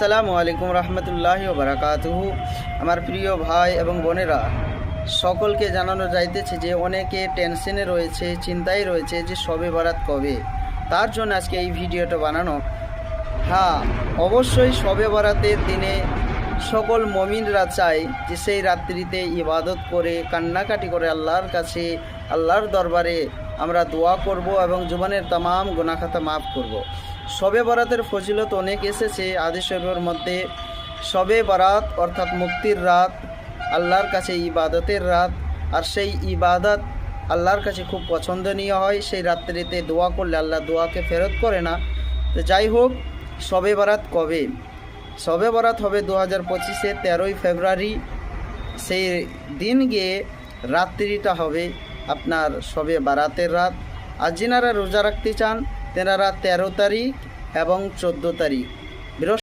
আসসালামু আলাইকুম রহমতুল্লাহ বারাকাতুহু। আমার প্রিয় ভাই এবং বোনেরা, সকলকে জানানো যাইতেছে যে অনেকে টেনশনে রয়েছে, চিন্তায় রয়েছে যে সবে বারাত কবে। তার জন্য আজকে এই ভিডিওটা বানানো। হ্যাঁ অবশ্যই সবে বরাতের দিনে সকল মমিনরা চায় যে সেই রাত্রিতে ইবাদত করে, কান্নাকাটি করে আল্লাহর কাছে, আল্লাহর দরবারে আমরা দোয়া করব এবং জীবনের তাম গুনাখাতা মাফ করব। সবে বরাতের ফজিলত অনেক এসেছে আদি শরীফের মধ্যে সবে বরাত, অর্থাৎ মুক্তির রাত, আল্লাহর কাছে ইবাদতের রাত, আর সেই ইবাদত আল্লাহর কাছে খুব পছন্দনীয় হয়। সেই রাত্রিতে দোয়া করলে আল্লাহ দোয়াকে ফেরত করে না। তো যাই হোক, সবে বরাত কবে? সবে বরাত হবে দু হাজার পঁচিশে, তেরোই ফেব্রুয়ারি। সেই দিন গিয়ে রাত্রিটা হবে আপনার সবে বারাতের রাত। আর যিনারা রোজা রাখতে চান তেনারা ১৩ তারিখ এবং ১৪ তারিখ।